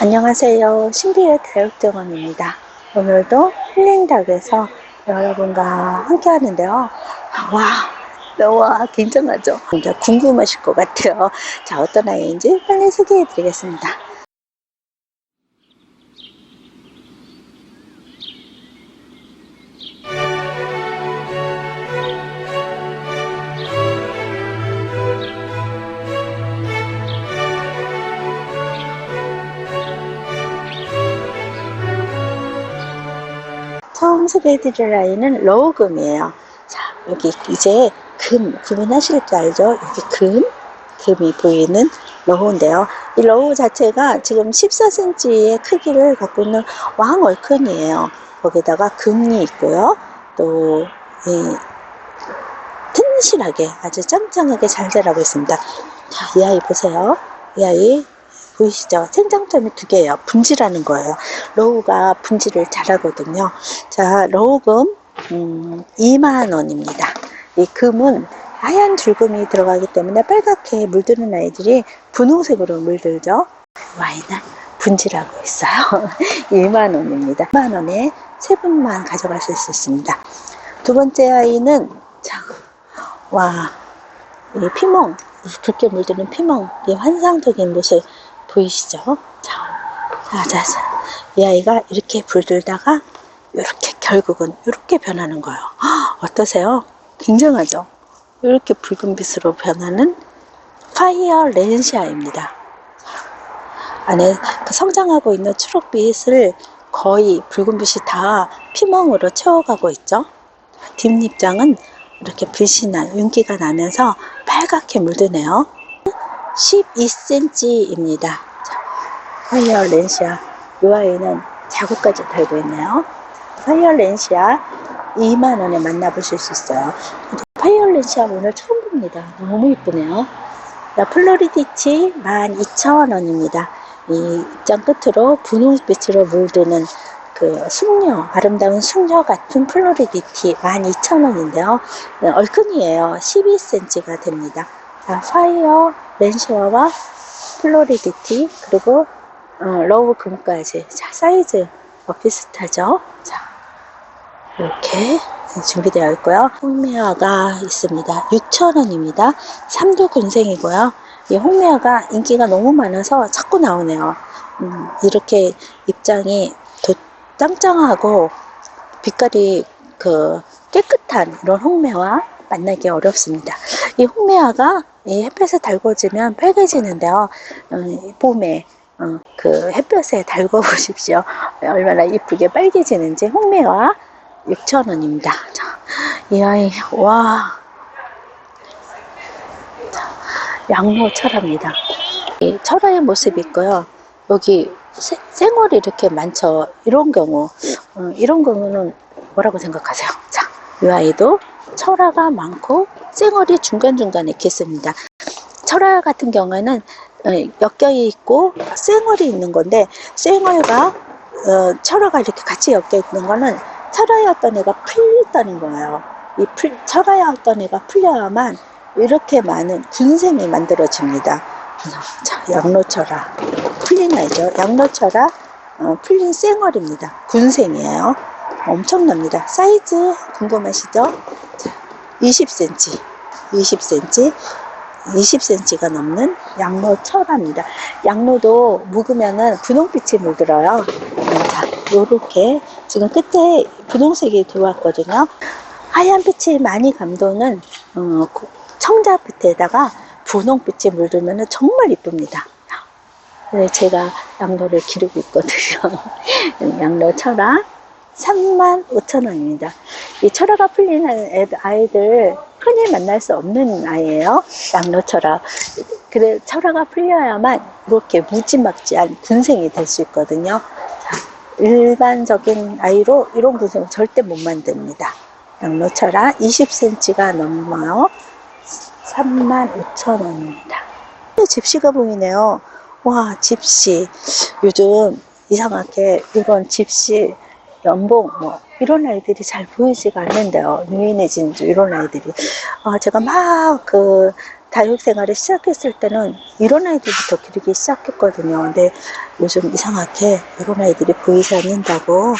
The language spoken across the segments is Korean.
안녕하세요. 신비의 다육정원입니다. 오늘도 힐링닭에서 여러분과 함께 하는데요. 와, 너무 굉장하죠? 이제 궁금하실 것 같아요. 자, 어떤 아이인지 빨리 소개해 드리겠습니다. 처음 소개해드릴 아이는 러우금이에요. 자, 여기 이제 금, 구분하실 줄 알죠? 여기 금, 금이 보이는 러우인데요. 이 러우 자체가 지금 14cm의 크기를 갖고 있는 왕얼큰이에요. 거기다가 금이 있고요. 또, 이, 튼실하게, 아주 짱짱하게 잘 자라고 있습니다. 자, 이 아이 보세요. 이 아이 보이시죠? 생장점이 두 개예요. 분지라는 거예요. 로우가 분지를 잘하거든요. 자, 로우금 음, 2만 원입니다. 이 금은 하얀 줄금이 들어가기 때문에 빨갛게 물드는 아이들이 분홍색으로 물들죠. 와인은 분지라고 있어요. 2만 원입니다. 2만 원에 세 분만 가져가실 수 있습니다. 두 번째 아이는 자, 와, 이 피멍, 이 붉게 물드는 피멍, 이 환상적인 모습 보이시죠? 자, 자, 자, 자. 이 아이가 이렇게 불들다가 이렇게 결국은 이렇게 변하는 거예요. 헉, 어떠세요? 굉장하죠? 이렇게 붉은 빛으로 변하는 파이어 렌시아입니다. 안에 그 성장하고 있는 초록빛을 거의 붉은 빛이 다 피멍으로 채워가고 있죠. 뒷잎장은 이렇게 나, 윤기가 나면서 빨갛게 물드네요. 12cm입니다. 파이어 렌시아. 이 아이는 자구까지 달고 있네요. 파이어 렌시아 2만원에 만나보실 수 있어요. 파이어 렌시아 오늘 처음 봅니다. 너무 이쁘네요. 자, 플로리디치 12,000원입니다. 이 입장 끝으로 분홍빛으로 물드는 그 숙녀, 아름다운 숙녀 같은 플로리디티 12,000원인데요. 네, 얼큰이에요. 12cm가 됩니다. 자, 파이어 렌시아와 플로리디티 그리고 어, 러브 금까지. 자 사이즈 어, 비슷하죠? 자 이렇게 준비되어 있고요. 홍매화가 있습니다. 6,000원입니다. 3도 군생이고요. 이 홍매화가 인기가 너무 많아서 자꾸 나오네요. 음, 이렇게 입장이 도, 짱짱하고 빛깔이 그 깨끗한 이런 홍매화 만나기 어렵습니다 이 홍매화가 이 햇볕에 달궈지면 빨개지는데요. 음, 봄에 어, 그 햇볕에 달궈 보십시오. 얼마나 이쁘게 빨개지는지 홍매화 6,000원입니다. 이 아이 와 자, 양로 철화입니다. 이 철화의 모습이 있고요. 여기 세, 생얼이 이렇게 많죠. 이런 경우 어, 이런 경우는 뭐라고 생각하세요? 자, 이 아이도 철화가 많고 쌩얼이 중간중간에 있습니다. 철화 같은 경우에는 어, 엮여 있고 쌩얼이 있는 건데 쌩얼과 어, 철화가 이렇게 같이 엮여 있는 거는 철화였던 애가 풀렸다는 거예요. 이 풀, 철화였던 애가 풀려야만 이렇게 많은 군생이 만들어집니다. 자, 양로철화 풀린 아이죠. 양로철화 어, 풀린 쌩얼입니다. 군생이에요. 엄청납니다. 사이즈 궁금하시죠? 자, 20cm, 20cm, 20cm가 넘는 양로 철화입니다. 양로도 묵으면은 분홍빛이 물들어요. 자, 요렇게 지금 끝에 분홍색이 들어왔거든요. 하얀 빛이 많이 감도는 어, 청자빛에다가 분홍빛이 물들면 정말 이쁩니다. 네, 제가 양로를 기르고 있거든요. 양로 철화. 3만 5천 원입니다. 이 철화가 풀린 아이들 흔히 만날 수 없는 아이예요. 양로 철화. 그래 철화가 풀려야만 이렇게 무지막지한 군생이 될 수 있거든요. 자, 일반적인 아이로 이런 군생은 절대 못 만듭니다. 양로 철화 20cm가 넘어요. 3만 5천 원입니다. 집시가 보이네요. 와 집시. 요즘 이상하게 이런 집시 연봉 뭐 이런 아이들이 잘 보이지가 않는데요. 유인해진 이런 아이들이 아, 제가 막 그 다육 생활을 시작했을 때는 이런 아이들부터 기르기 시작했거든요. 근데 요즘 이상하게 이런 아이들이 보이지 않는다고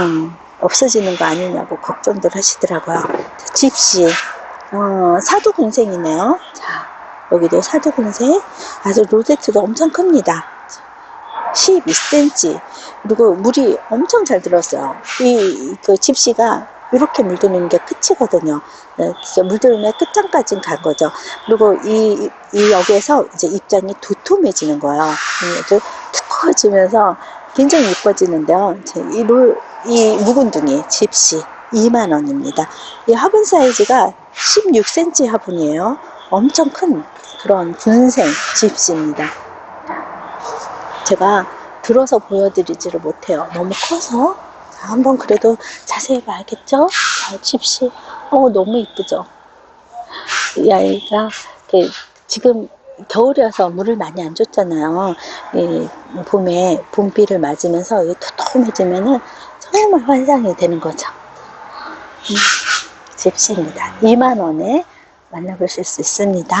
음, 없어지는 거 아니냐고 걱정들 하시더라고요. 자, 집시 어, 사두군생이네요. 자 여기도 사두군생 아주 로제트도 엄청 큽니다. 12cm 그리고 물이 엄청 잘 들었어요. 이 그 집시가 이렇게 물드는 게 끝이거든요. 네, 물들면 끝장까지 간 거죠. 그리고 이, 이 역에서 이제 입장이 도톰해지는 거예요. 아주 두꺼워지면서 굉장히 이뻐지는데요. 이제 이, 롤, 이 묵은둥이 집시 2만 원입니다. 이 화분 사이즈가 16cm 화분이에요. 엄청 큰 그런 분생 집시입니다. 제가 들어서 보여드리지를 못해요. 너무 커서. 자, 한번 그래도 자세히 봐야겠죠? 자, 집시. 어, 너무 이쁘죠? 이 아이가 지금 겨울이어서 물을 많이 안 줬잖아요. 이 봄에 봄비를 맞으면서 이 도톰해지면은 정말 환상이 되는 거죠. 음, 집시입니다. 2만 원에 만나보실 수 있습니다.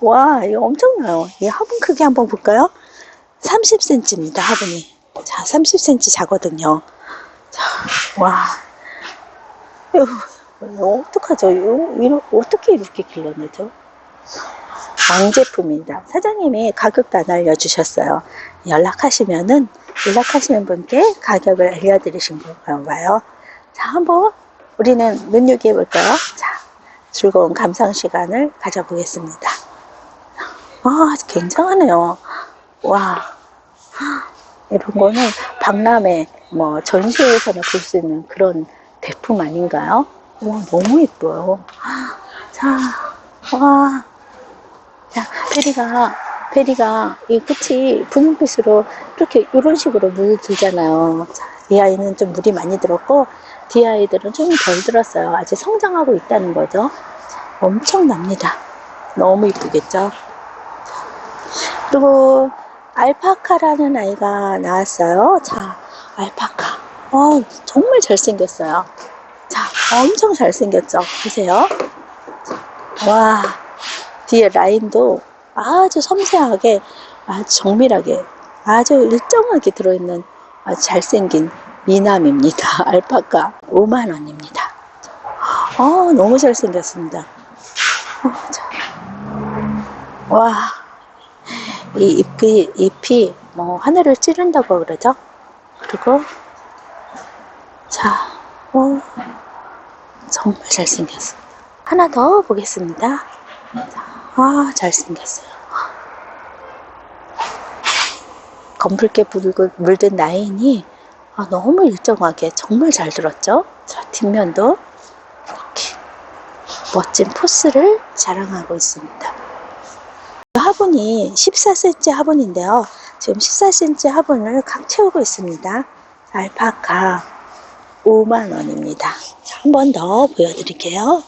와, 이거 엄청나요. 이 화분 크기 한번 볼까요? 30cm입니다, 화분이. 자, 30cm 작거든요. 자, 와. 이거, 어떡하죠? 이거, 어떻게 이렇게 길러내죠? 왕제품입니다. 사장님이 가격도 안 알려주셨어요. 연락하시면은, 연락하시는 분께 가격을 알려드리신 건가 봐요. 자, 한번 우리는 눈여겨 볼까요? 자, 즐거운 감상 시간을 가져보겠습니다. 아, 굉장하네요. 와, 이런 거는 박람회, 뭐, 전시회에서나 볼 수 있는 그런 대품 아닌가요? 와, 너무 예뻐요. 자, 와. 자, 페리가, 페리가 이 끝이 분홍빛으로 이렇게 이런 식으로 물들잖아요. 자, 이 아이는 좀 물이 많이 들었고, 뒤 아이들은 좀 덜 들었어요. 아직 성장하고 있다는 거죠. 자, 엄청납니다. 너무 이쁘겠죠? 그리고 알파카라는 아이가 나왔어요. 자, 알파카. 어, 정말 잘생겼어요. 자, 엄청 잘생겼죠? 보세요. 자, 와, 뒤에 라인도 아주 섬세하게, 아주 정밀하게, 아주 일정하게 들어있는 아주 잘생긴 미남입니다. 알파카 5만원입니다. 어, 너무 잘생겼습니다. 어, 자. 와. 이 잎이, 잎이 뭐 하늘을 찌른다고 그러죠. 그리고 자, 오, 정말 잘생겼습니다. 하나 더 보겠습니다. 아, 잘생겼어요. 검붉게 물든 라인이 아, 너무 일정하게 정말 잘 들었죠. 자, 뒷면도 이렇게 멋진 포스를 자랑하고 있습니다. 화분이 14cm 화분인데요. 지금 14cm 화분을 각 채우고 있습니다. 알파카 5만원입니다. 한 번 더 보여드릴게요.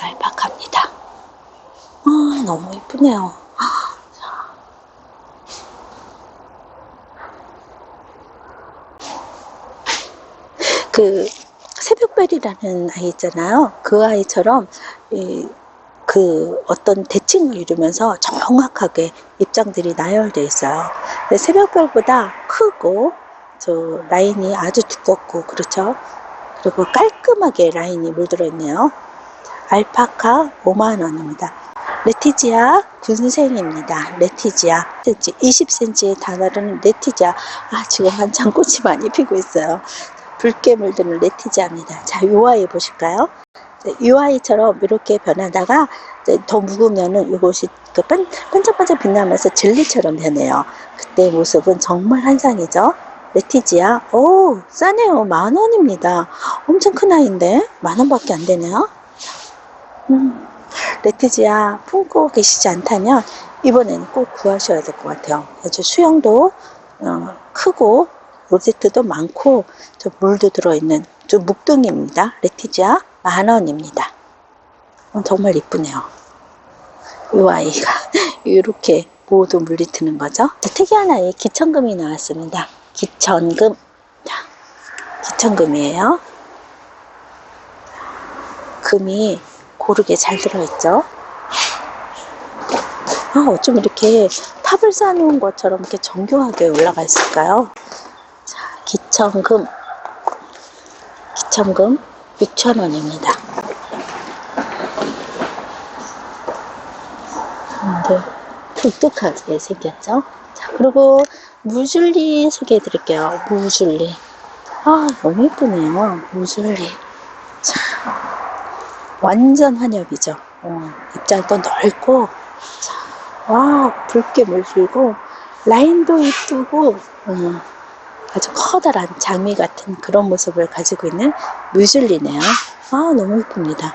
알파카입니다. 아, 너무 이쁘네요. 그 새벽별이라는 아이 있잖아요. 그 아이처럼 이, 그 어떤 대칭을 이루면서 정확하게 입장들이 나열되어 있어요. 새벽별보다 크고 저 라인이 아주 두껍고 그렇죠. 그리고 깔끔하게 라인이 물들어 있네요. 알파카 5만 원입니다. 레티지아 군생입니다. 레티지아 20cm의 단어는 레티지아. 아 지금 한창 꽃이 많이 피고 있어요. 붉게 물드는 레티지아입니다. 자, 요 아이 보실까요? 이 아이처럼 이렇게 변하다가 더 묵으면은 이것이 그 반, 반짝반짝 빛나면서 젤리처럼 되네요. 그때 모습은 정말 환상이죠. 레티지아, 오, 싸네요. 만 원입니다. 엄청 큰 아이인데 만 원밖에 안 되네요. 음, 레티지아 품고 계시지 않다면 이번에는 꼭 구하셔야 될 것 같아요. 아주 수영도 어, 크고 로제트도 많고 저 물도 들어있는 좀 묵둥이입니다. 레티지아 만 원입니다. 어, 정말 이쁘네요. 이 아이가 이렇게 모두 물이 트는 거죠. 특이한 아이 기천금이 나왔습니다. 기천금. 자, 기천금이에요. 금이 고르게 잘 들어있죠. 아, 어쩜 이렇게 탑을 쌓아놓은 것처럼 이렇게 정교하게 올라가 있을까요? 자, 기천금. 기천금 6,000원입니다. 네, 독특하게 생겼죠? 자, 그리고 무줄리 소개해 드릴게요. 무줄리. 아, 너무 예쁘네요. 무줄리. 자, 완전 한엽이죠. 어, 입장도 넓고, 자, 와, 붉게 물들고, 라인도 이쁘고, 어, 아주 커다란 장미 같은 그런 모습을 가지고 있는 무줄리네요. 아, 너무 예쁩니다.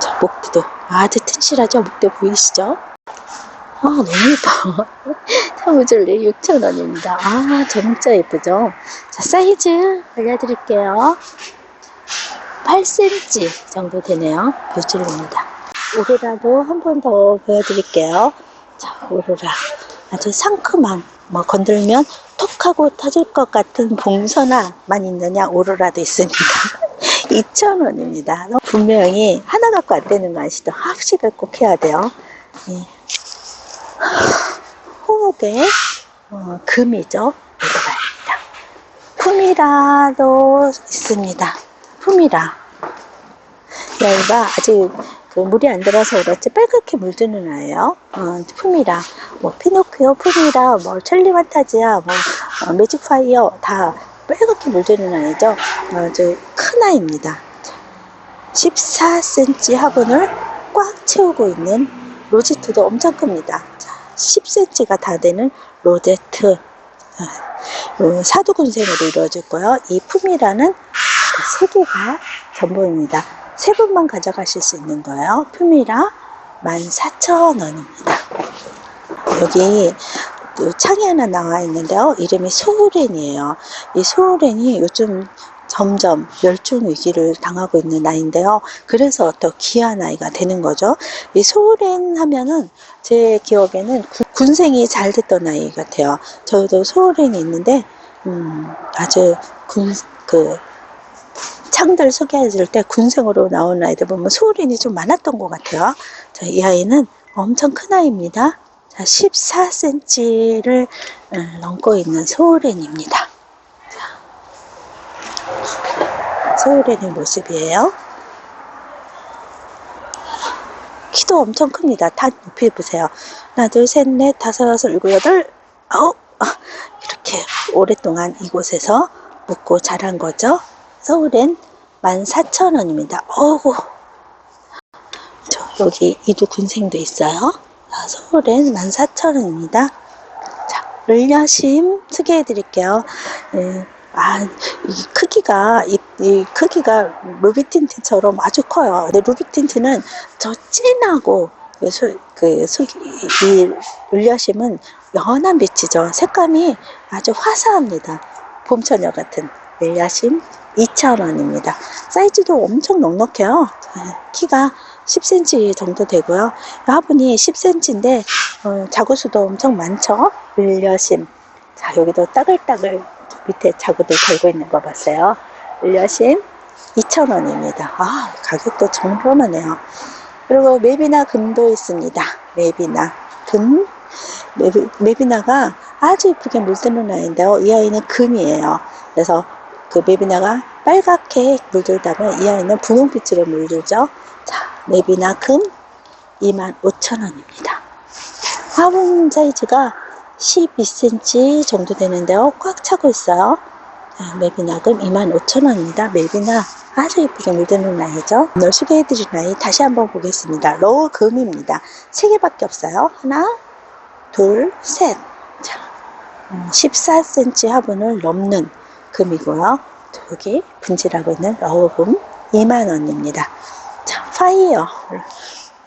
자, 목대도 아주 튼실하죠? 목대 보이시죠? 아, 너무 예뻐. 사무줄리 6,000원입니다. 아, 진짜 예쁘죠? 자, 사이즈 알려드릴게요. 8cm 정도 되네요. 뮤줄리입니다. 오로라도 한 번 더 보여드릴게요. 자, 오로라. 아주 상큼한, 뭐, 건들면 톡 하고 터질 것 같은 봉선화만 있느냐, 오로라도 있습니다. 2,000원입니다. 분명히 하나 갖고 안 되는 거 아시죠? 합식을 꼭 해야 돼요. 예. 호흡의 어, 금이죠. 오로라입니다. 품이라도 있습니다. 품이라. 여기가 아직 그 물이 안 들어서 그렇지 빨갛게 물드는 아예요. 어, 품이라. 뭐 피노 키오, 품이라, 뭐 첼리 판타지아, 뭐 어, 매직 파이어 다 빨갛게 물드는 아이죠. 아주 큰 아이입니다. 14cm 화분을 꽉 채우고 있는 로지트도 엄청 큽니다. 자, 10cm가 다 되는 로제트. 아, 어, 사두군생으로 이루어졌고요. 이 품이라는 세 개가 전부입니다. 세 분만 가져가실 수 있는 거예요. 품이라 14,000원입니다. 여기 그 창이 하나 나와 있는데요. 이름이 소우렌이에요. 이 소우렌이 요즘 점점 멸종 위기를 당하고 있는 아이인데요. 그래서 더 귀한 아이가 되는 거죠. 이 소우렌 하면은 제 기억에는 구- 군생이 잘 됐던 아이 같아요. 저도 소우렌이 있는데 음, 아주 군, 그, 창들 소개해줄 때 군생으로 나온 아이들 보면 소우렌이 좀 많았던 것 같아요. 자, 이 아이는 엄청 큰 아이입니다. 자, 14cm를 넘고 있는 소우렌입니다. 자, 소우렌의 모습이에요. 키도 엄청 큽니다. 다 높이 보세요. 하나, 둘, 셋, 넷, 다섯, 여섯, 일곱, 여덟, 아홉. 아, 이렇게 오랫동안 이곳에서 묵고 자란 거죠. 서울엔 14,000원입니다. 어우, 저 여기 이두 군생도 있어요. 아, 서울엔 14,000원입니다. 자, 을려심 소개해 드릴게요. 예, 아, 이 크기가, 이, 이 크기가 루비틴트처럼 아주 커요. 근데 루비틴트는 저 진하고, 그 소, 그 속, 이 을려심은 연한 빛이죠. 색감이 아주 화사합니다. 봄처녀 같은 을려심 2,000원입니다. 사이즈도 엄청 넉넉해요. 자, 키가 10cm 정도 되고요. 화분이 10cm인데 어, 자구수도 엄청 많죠. 을려심. 자 여기도 따글따글 밑에 자구들 달고 있는 거 봤어요. 을려심 2,000원입니다. 아 가격도 정렴하네요. 그리고 맵이나 금도 있습니다. 맵이나 금. 맵이, 맵이나가 아주 예쁘게 물드는 아이인데요. 이 아이는 금이에요. 그래서 그 맵이나가 빨갛게 물들다면 이 아이는 분홍빛으로 물들죠. 자, 맵이나 금 25,000원입니다. 화분 사이즈가 12cm 정도 되는데요. 꽉 차고 있어요. 자, 맵이나 금 25,000원입니다. 맵이나 아주 예쁘게 물드는 아이죠. 오늘 소개해드린 아이 다시 한번 보겠습니다. 로우 금입니다. 3개밖에 없어요. 하나, 둘, 셋. 자, 음, 14cm 화분을 넘는 금이고요. 여기 분질하고 있는 러우금 2만원입니다. 자, 파이어.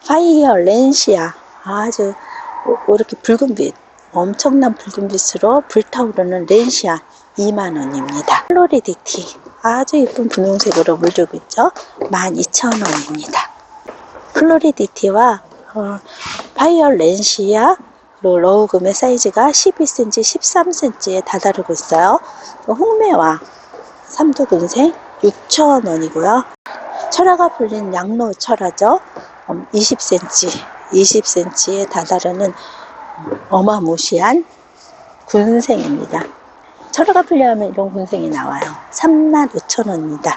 파이어 렌시아. 아주 오- 이렇게 붉은빛. 엄청난 붉은빛으로 불타오르는 렌시아 2만원입니다. 플로리디티. 아주 예쁜 분홍색으로 물들고 있죠. 12,000원입니다. 플로리디티와 어, 파이어 렌시아 그리고 러우금의 사이즈가 12cm, 13cm에 다다르고 있어요. 또 홍매와 삼두근생 6,000원이고요. 철화가 불린 양로 철화죠. 20cm, 20cm에 다다르는 어마무시한 군생입니다. 철화가 풀려하면 이런 군생이 나와요. 35,000원입니다.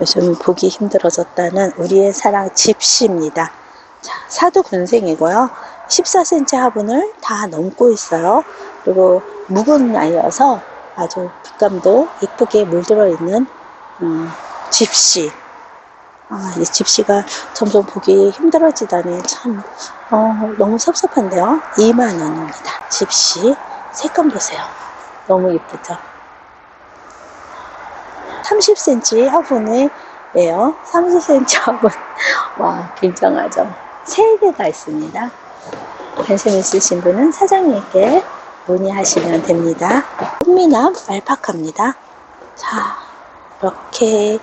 요즘 보기 힘들어졌다는 우리의 사랑 집시입니다. 자, 사두 군생이고요. 14cm 화분을 다 넘고 있어요. 그리고 묵은 아이여서 아주 빛감도 이쁘게 물들어 있는 음, 집시. 아, 이 집시가 점점 보기 힘들어지다니 참 어, 너무 섭섭한데요. 2만 원입니다. 집시 색감 보세요. 너무 이쁘죠? 30cm 화분이에요. 30cm 화분. 와, 굉장하죠? 3개가 있습니다. 관심 있으신 분은 사장님께 문의하시면 됩니다. 꽃미남 알파카입니다. 자, 이렇게,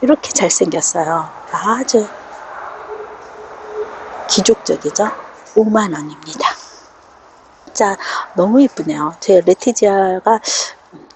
이렇게 잘생겼어요. 아주 기족적이죠? 5만원입니다. 진짜 너무 이쁘네요. 제 레티지아가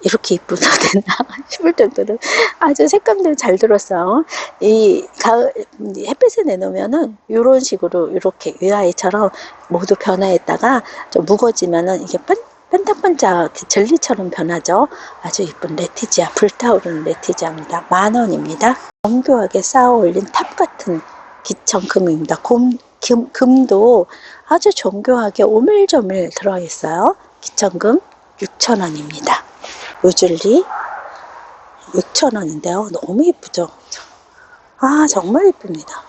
이렇게 이쁘다 됐나 싶을 정도로 아주 색감들 잘 들었어요. 이 가을 햇빛에 내놓으면은 이런 식으로 이렇게 위아이처럼 모두 변화했다가 좀 무거지면은 이게 반, 반짝반짝 젤리처럼 변하죠. 아주 이쁜 레티지아 불타오르는 레티지아입니다. 만 원입니다. 정교하게 쌓아 올린 탑 같은 기청금입니다. 금, 금, 금도 아주 정교하게 오밀조밀 들어있어요. 기청금 6,000원입니다. 우줄리 6,000원인데요. 너무 이쁘죠? 아, 정말 이쁩니다.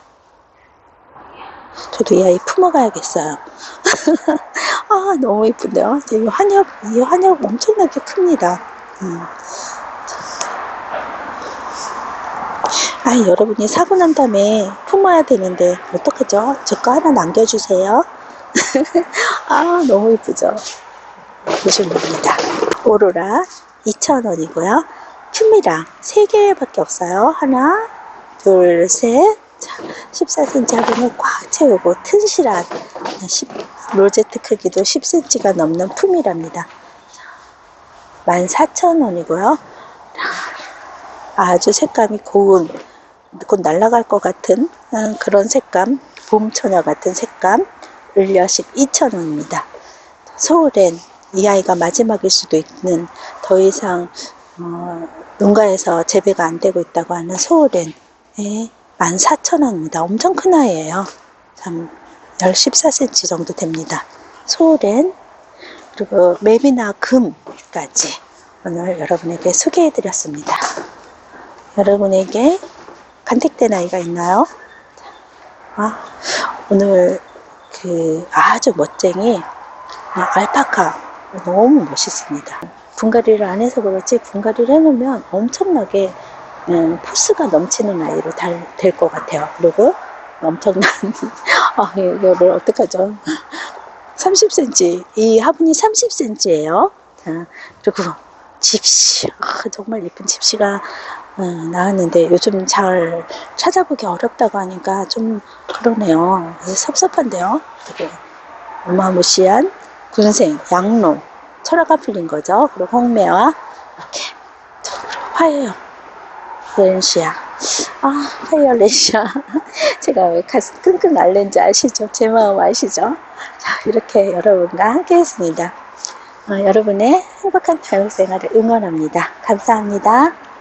저도 이 아이 품어가야겠어요. 아, 너무 이쁜데요? 이 환엽, 이 환엽 엄청나게 큽니다. 음. 아, 여러분이 사고 난 다음에 품어야 되는데, 어떡하죠? 제거 하나 남겨주세요. 아, 너무 이쁘죠? 우줄리입니다. 오로라 2,000원이고요. 큐미랑 3개밖에 없어요. 하나, 둘, 셋. 자, 14cm 화분을 꽉 채우고 튼실한 10, 로제트 크기도 10cm가 넘는 품이랍니다. 14,000원이고요. 아주 색감이 고운, 곧 날아갈 것 같은 음, 그런 색감, 봄처녀 같은 색감, 을려 12,000원입니다. 소울엔 이 아이가 마지막일 수도 있는 더 이상 어, 농가에서 재배가 안 되고 있다고 하는 소울엔 예, 14,000원입니다. 엄청 큰 아이예요. 참 10, 14cm 정도 됩니다. 소울엔 그리고 맵이나 금까지 오늘 여러분에게 소개해 드렸습니다. 여러분에게 간택된 아이가 있나요? 아, 오늘 그 아주 멋쟁이 알파카 너무 멋있습니다. 분갈이를 안 해서 그렇지 분갈이를 해놓으면 엄청나게 음, 포스가 넘치는 아이로 될 것 같아요. 그리고 엄청난 아 이거를 어떡하죠? 30cm 이 화분이 30cm예요. 자 그리고 집시 아, 정말 예쁜 집시가 어, 나왔는데 요즘 잘 찾아보기 어렵다고 하니까 좀 그러네요. 섭섭한데요. 되게 어마무시한 군생, 양로, 철화가 풀린 거죠. 그리고 홍매와 이렇게 화해요. 렌시아. 아, 화이어 렌시아. 제가 왜 가슴 끙끙 앓는지 아시죠? 제 마음 아시죠? 자, 이렇게 여러분과 함께 했습니다. 어, 여러분의 행복한 다육 생활을 응원합니다. 감사합니다.